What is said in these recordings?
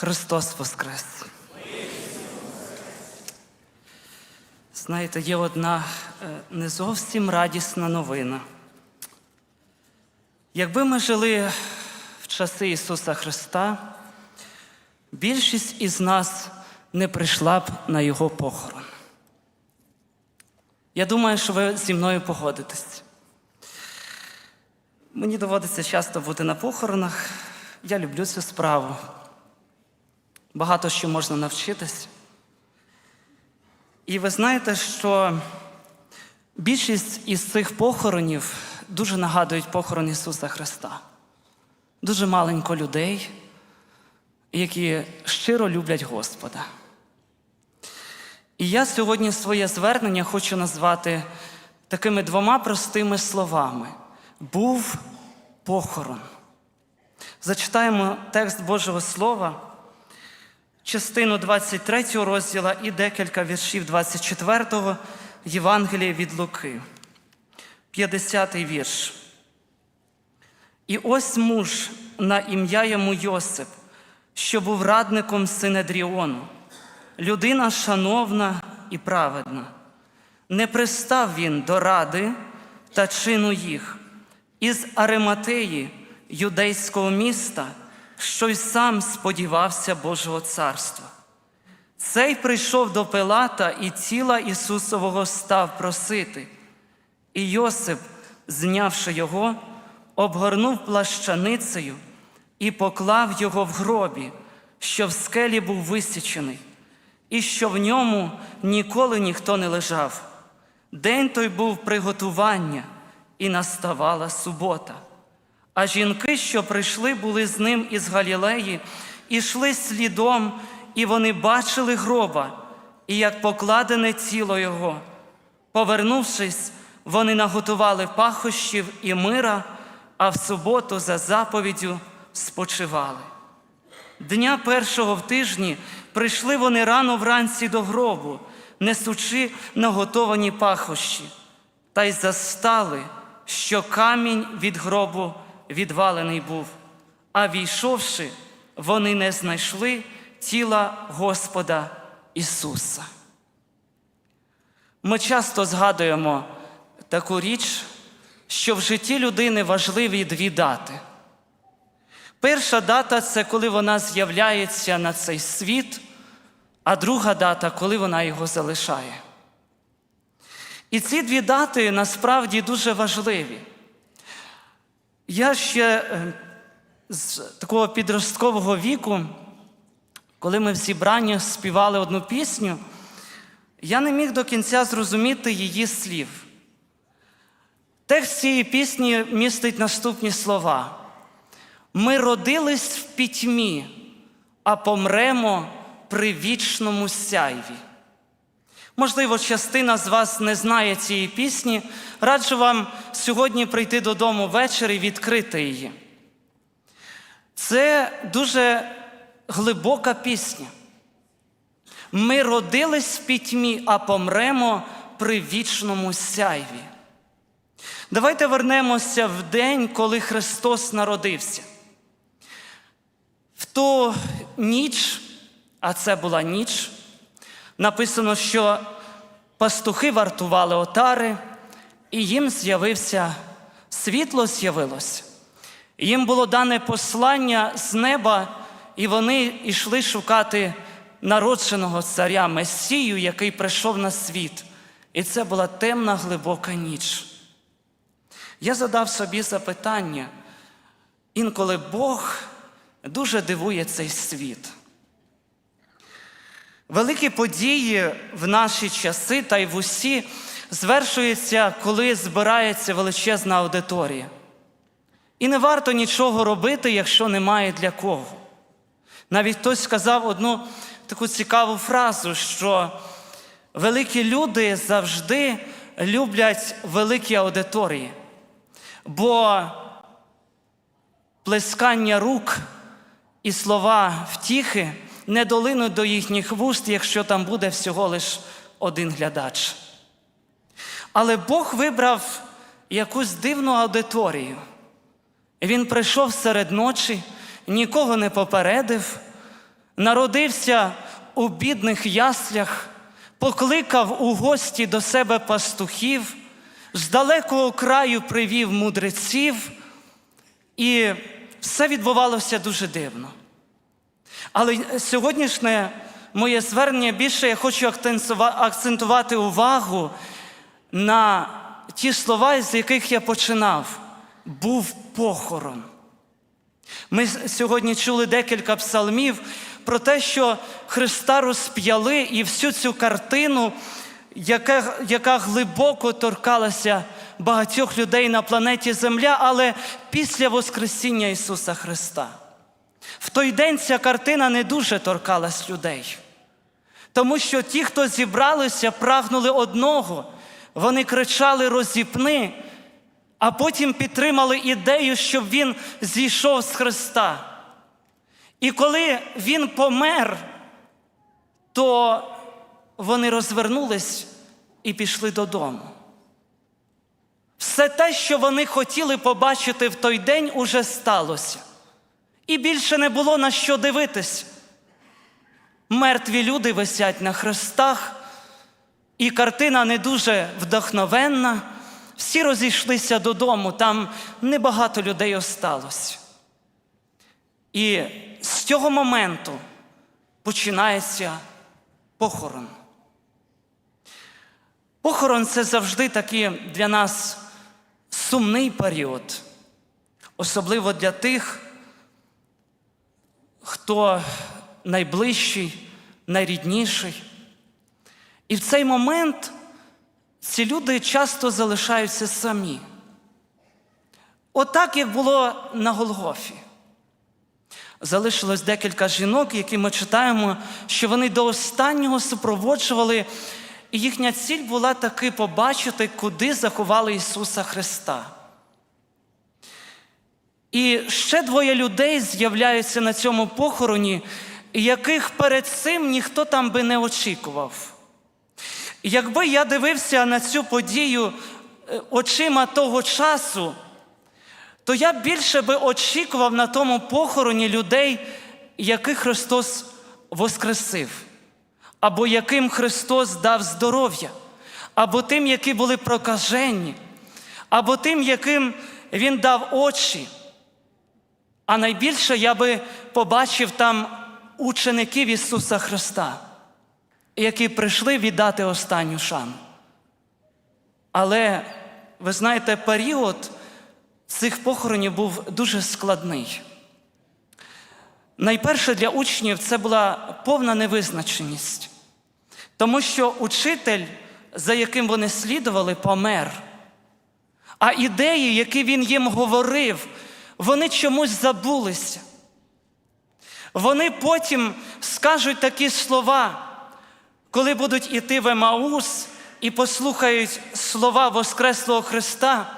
Христос Воскрес! Знаєте, є одна е, не зовсім радісна новина. Якби ми жили в часи Ісуса Христа, більшість із нас не прийшла б на Його похорон. Я думаю, що ви зі мною погодитесь. Мені доводиться часто бути на похоронах. Я люблю цю справу. Багато що можна навчитись. І ви знаєте, що більшість із цих похоронів дуже нагадують похорон Ісуса Христа. Дуже маленько людей, які щиро люблять Господа. І я сьогодні своє звернення хочу назвати такими двома простими словами: був похорон. Зачитаємо текст Божого Слова, частину 23 розділа і декілька віршів 24 Євангелія від Луки. 50 вірш. І ось муж на ім'я йому Йосип, що був радником Синедріону, людина шановна і праведна. Не пристав він до ради та чину їх із Ариматеї, юдейського міста, що й сам сподівався Божого царства. Цей прийшов до Пилата і тіла Ісусового став просити. І Йосип, знявши його, обгорнув плащаницею і поклав його в гробі, що в скелі був висічений, і що в ньому ніколи ніхто не лежав. День той був приготування, і наставала субота. А жінки, що прийшли, були з ним із Галілеї, і йшли слідом, і вони бачили гроба, і як покладене тіло його. Повернувшись, вони наготували пахощів і мира, а в суботу за заповіддю спочивали. Дня першого в тижні прийшли вони рано вранці до гробу, несучи наготовані пахощі, та й застали, що камінь від гробу відвалений був. А війшовши, вони не знайшли тіла Господа Ісуса. Ми часто згадуємо таку річ, що в житті людини важливі дві дати. Перша дата це коли вона з'являється на цей світ, а друга дата, коли вона його залишає. І ці дві дати насправді дуже важливі. Я ще е, з такого підросткового віку, коли ми в зібранні співали одну пісню, я не міг до кінця зрозуміти її слів. Текст цієї пісні містить наступні слова: ми родились в пітьмі, а помремо при вічному сяйві. Можливо, частина з вас не знає цієї пісні. Раджу вам сьогодні прийти додому ввечері і відкрити її. Це дуже глибока пісня. Ми родились в пітьмі, а помремо при вічному сяйві. Давайте вернемося в день, коли Христос народився. В ту ніч, а це була ніч, написано, що пастухи вартували отари, і їм з'явився світло з'явилось. Їм було дане послання з неба, і вони йшли шукати народженого царя Месію, який прийшов на світ. І це була темна глибока ніч. Я задав собі запитання, інколи Бог дуже дивує цей світ. Великі події в наші часи та й в усі звершуються, коли збирається величезна аудиторія. І не варто нічого робити, якщо немає для кого. Навіть хтось сказав одну таку цікаву фразу, що великі люди завжди люблять великі аудиторії, бо плескання рук і слова втіхи не долинуть до їхніх вуст, якщо там буде всього лиш один глядач. Але Бог вибрав якусь дивну аудиторію. Він прийшов серед ночі, нікого не попередив, народився у бідних яслях, покликав у гості до себе пастухів, з далекого краю привів мудреців, і все відбувалося дуже дивно. Але сьогоднішнє моє звернення більше я хочу акцентувати увагу на ті слова, з яких я починав. Був похорон. Ми сьогодні чули декілька псалмів про те, що Христа розп'яли і всю цю картину, яка, яка глибоко торкалася багатьох людей на планеті Земля, але після Воскресіння Ісуса Христа. В той день ця картина не дуже торкалась людей. Тому що ті, хто зібралися, прагнули одного. Вони кричали розіпни, а потім підтримали ідею, щоб він зійшов з Христа. І коли він помер, то вони розвернулись і пішли додому. Все те, що вони хотіли побачити в той день, уже сталося. І більше не було на що дивитись. Мертві люди висять на хрестах, і картина не дуже вдохновенна. Всі розійшлися додому, там небагато людей осталось. І з цього моменту починається похорон. Похорон це завжди такий для нас сумний період, особливо для тих, хто найближчий, найрідніший. І в цей момент ці люди часто залишаються самі. Отак, як було на Голгофі. Залишилось декілька жінок, які ми читаємо, що вони до останнього супроводжували, і їхня ціль була таки побачити, куди заховали Ісуса Христа. І ще двоє людей з'являються на цьому похороні, яких перед цим ніхто там би не очікував. Якби я дивився на цю подію е, очима того часу, то я більше би очікував на тому похороні людей, яких Христос воскресив, або яким Христос дав здоров'я, або тим, які були прокажені, або тим, яким Він дав очі. А найбільше я би побачив там учеників Ісуса Христа, які прийшли віддати останню шану. Але ви знаєте, період цих похоронів був дуже складний. Найперше для учнів це була повна невизначеність, тому що учитель, за яким вони слідували, помер. А ідеї, які він їм говорив, вони чомусь забулися. Вони потім скажуть такі слова, коли будуть іти в Емаус і послухають слова Воскреслого Христа.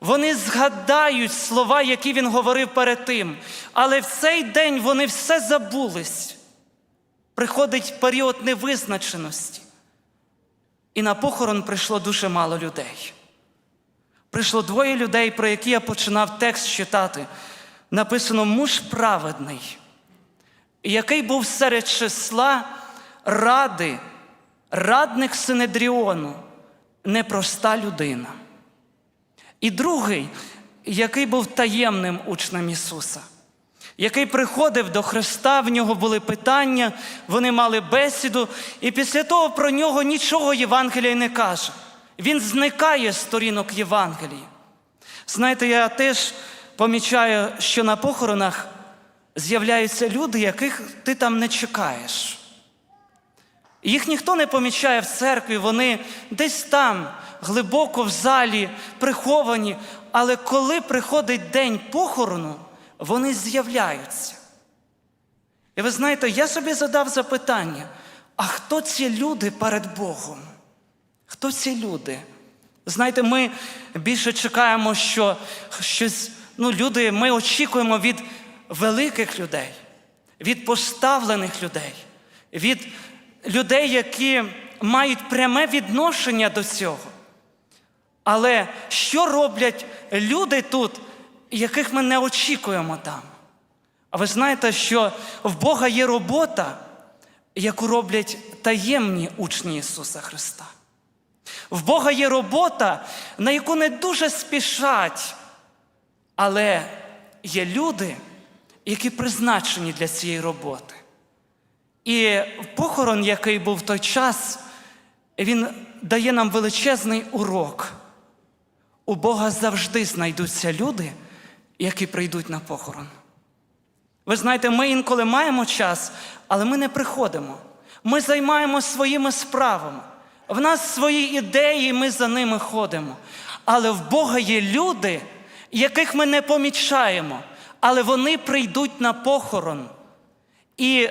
Вони згадають слова, які він говорив перед тим. Але в цей день вони все забулись. Приходить період невизначеності. І на похорон прийшло дуже мало людей. Прийшло двоє людей, про які я починав текст читати. Написано муж праведний, який був серед числа ради, радник Синедріону, непроста людина. І другий, який був таємним учнем Ісуса, який приходив до Христа, в нього були питання, вони мали бесіду, і після того про нього нічого Євангелія не каже. Він зникає з сторінок Євангелії. Знаєте, я теж помічаю, що на похоронах з'являються люди, яких ти там не чекаєш. Їх ніхто не помічає в церкві, вони десь там, глибоко в залі, приховані. Але коли приходить день похорону, вони з'являються. І ви знаєте, я собі задав запитання: а хто ці люди перед Богом? Хто ці люди? Знаєте, ми більше чекаємо, що щось, ну, люди, ми очікуємо від великих людей, від поставлених людей, від людей, які мають пряме відношення до цього. Але що роблять люди тут, яких ми не очікуємо там? А ви знаєте, що в Бога є робота, яку роблять таємні учні Ісуса Христа. В Бога є робота, на яку не дуже спішать, але є люди, які призначені для цієї роботи. І похорон, який був в той час, він дає нам величезний урок. У Бога завжди знайдуться люди, які прийдуть на похорон. Ви знаєте, ми інколи маємо час, але ми не приходимо. Ми займаємося своїми справами. В нас свої ідеї, ми за ними ходимо. Але в Бога є люди, яких ми не помічаємо, але вони прийдуть на похорон. І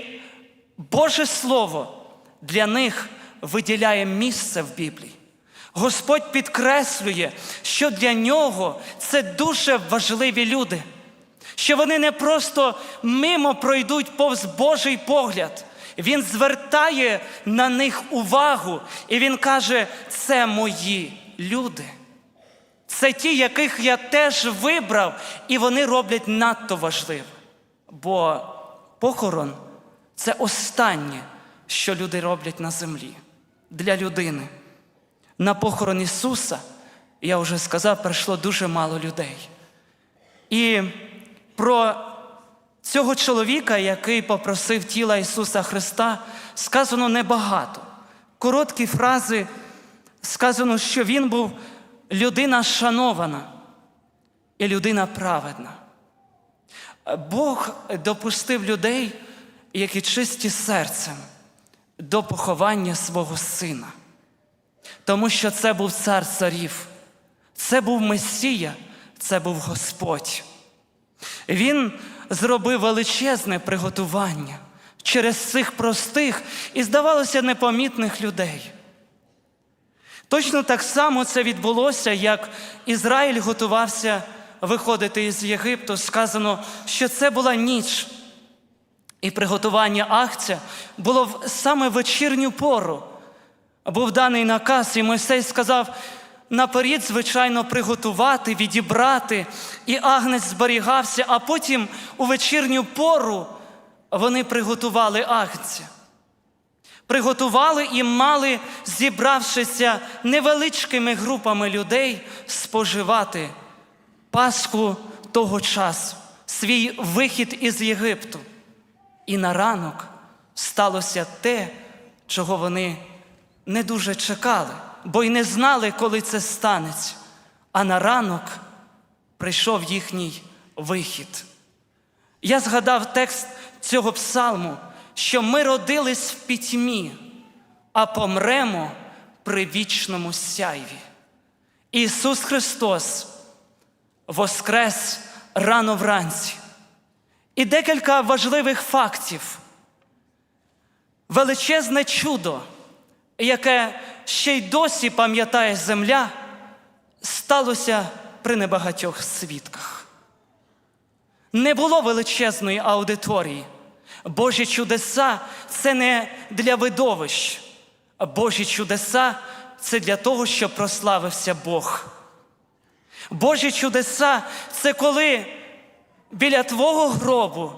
Боже Слово для них виділяє місце в Біблії. Господь підкреслює, що для нього це дуже важливі люди, що вони не просто мимо пройдуть повз Божий погляд. Він звертає на них увагу, і він каже: це мої люди. Це ті, яких я теж вибрав, і вони роблять надто важливе. Бо похорон це останнє, що люди роблять на землі для людини. На похорон Ісуса, я вже сказав, прийшло дуже мало людей. І про цього чоловіка, який попросив тіла Ісуса Христа, сказано небагато. Короткі фрази сказано, що він був людина шанована і людина праведна. Бог допустив людей, які чисті серцем, до поховання свого сина. Тому що це був цар царів, це був Месія, це був Господь. Він зробив величезне приготування через цих простих і, здавалося, непомітних людей. Точно так само це відбулося, як Ізраїль готувався виходити із Єгипту. Сказано, що це була ніч. І приготування акція було в саме вечірню пору. Був даний наказ, і Мойсей сказав наперед, звичайно, приготувати, відібрати, і агнець зберігався, а потім у вечірню пору вони приготували агнця. Приготували і мали, зібравшися невеличкими групами людей, споживати Пасху того часу, свій вихід із Єгипту. І на ранок сталося те, чого вони не дуже чекали, бо й не знали, коли це станеться. А на ранок прийшов їхній вихід. Я згадав текст цього псалму, що ми родились в пітьмі, а помремо при вічному сяйві. Ісус Христос воскрес рано вранці. І декілька важливих фактів. Величезне чудо, яке ще й досі пам'ятає земля, сталося при небагатьох свідках. Не було величезної аудиторії. Божі чудеса це не для видовищ, Божі чудеса це для того, щоб прославився Бог. Божі чудеса це коли біля твого гробу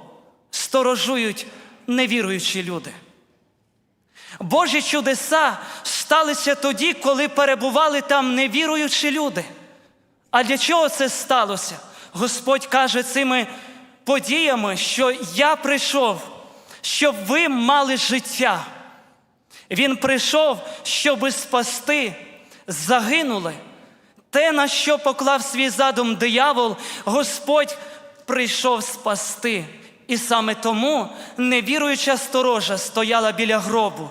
сторожують невіруючі люди. Божі чудеса сталися тоді, коли перебували там невіруючі люди. А для чого це сталося? Господь каже цими подіями, що я прийшов, щоб ви мали життя. Він прийшов, щоби спасти, загинули. Те, на що поклав свій задум диявол, Господь прийшов спасти. І саме тому невіруюча сторожа стояла біля гробу.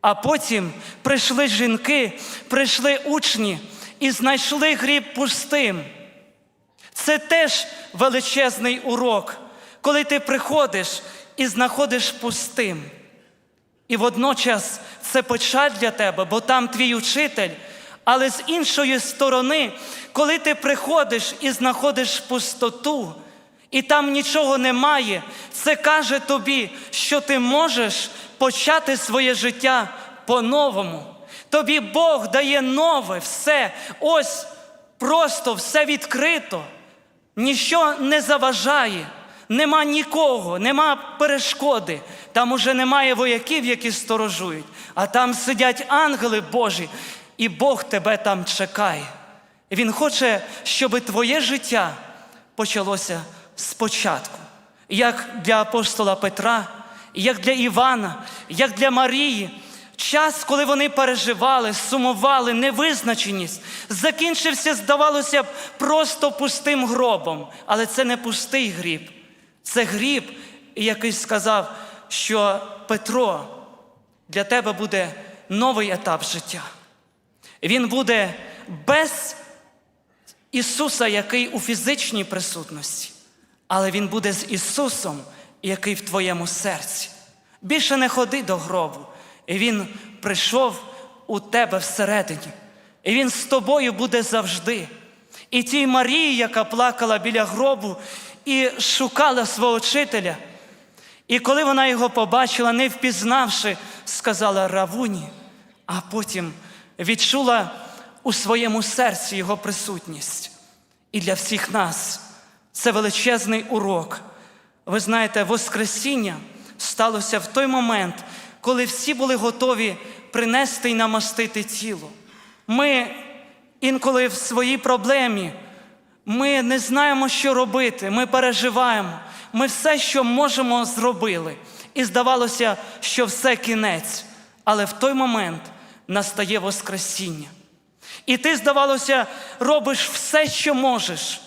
А потім прийшли жінки, прийшли учні і знайшли гріб пустим. Це теж величезний урок, коли ти приходиш і знаходиш пустим. І водночас це печаль для тебе, бо там твій учитель. Але з іншої сторони, коли ти приходиш і знаходиш пустоту, і там нічого немає, це каже тобі, що ти можеш почати своє життя по-новому. Тобі Бог дає нове все, ось просто все відкрито, ніщо не заважає. нема нікого, нема перешкоди. Там уже немає вояків, які сторожують, а там сидять ангели Божі, і Бог тебе там чекає. Він хоче, щоб твоє життя почалося спочатку, як для апостола Петра, як для Івана, як для Марії. Час, коли вони переживали, сумували, невизначеність, закінчився, здавалося б, просто пустим гробом. Але це не пустий гріб. Це гріб, який сказав, що Петро, для тебе буде новий етап життя. Він буде без Ісуса, який у фізичній присутності, але Він буде з Ісусом, який в твоєму серці. Більше не ходи до гробу. І Він прийшов у тебе всередині. І Він з тобою буде завжди. І тій Марії, яка плакала біля гробу і шукала свого вчителя. І коли вона його побачила, не впізнавши, сказала Равуні, а потім відчула у своєму серці його присутність. І для всіх нас це величезний урок. Ви знаєте, Воскресіння сталося в той момент, коли всі були готові принести і намастити тіло. Ми інколи в своїй проблемі. Ми не знаємо, що робити, ми переживаємо. Ми все, що можемо, зробили. І здавалося, що все кінець. Але в той момент настає Воскресіння. І ти, здавалося, робиш все, що можеш.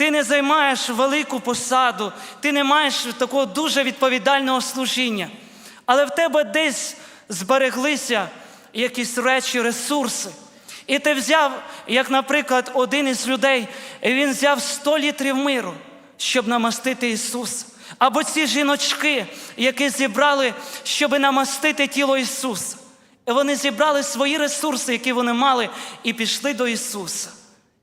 Ти не займаєш велику посаду, ти не маєш такого дуже відповідального служіння. Але в тебе десь збереглися якісь речі, ресурси. І ти взяв, як, наприклад, один із людей, і він взяв 100 літрів миру, щоб намастити Ісуса. Або ці жіночки, які зібрали, щоб намастити тіло Ісуса. І вони зібрали свої ресурси, які вони мали, і пішли до Ісуса.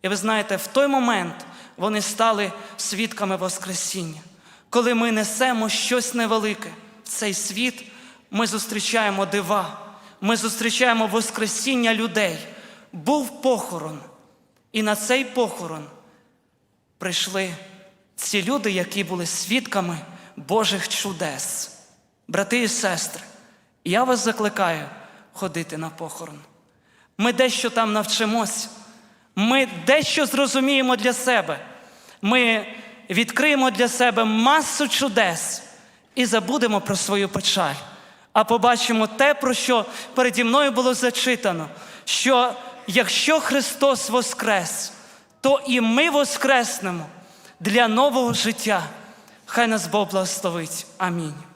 І ви знаєте, в той момент вони стали свідками Воскресіння. Коли ми несемо щось невелике в цей світ, ми зустрічаємо дива, ми зустрічаємо Воскресіння людей. Був похорон, і на цей похорон прийшли ці люди, які були свідками Божих чудес. Брати і сестри, я вас закликаю ходити на похорон. Ми дещо там навчимося, ми дещо зрозуміємо для себе. Ми відкриємо для себе масу чудес і забудемо про свою печаль, а побачимо те, про що переді мною було зачитано, що якщо Христос воскрес, то і ми воскреснемо для нового життя. Хай нас Бог благословить. Амінь.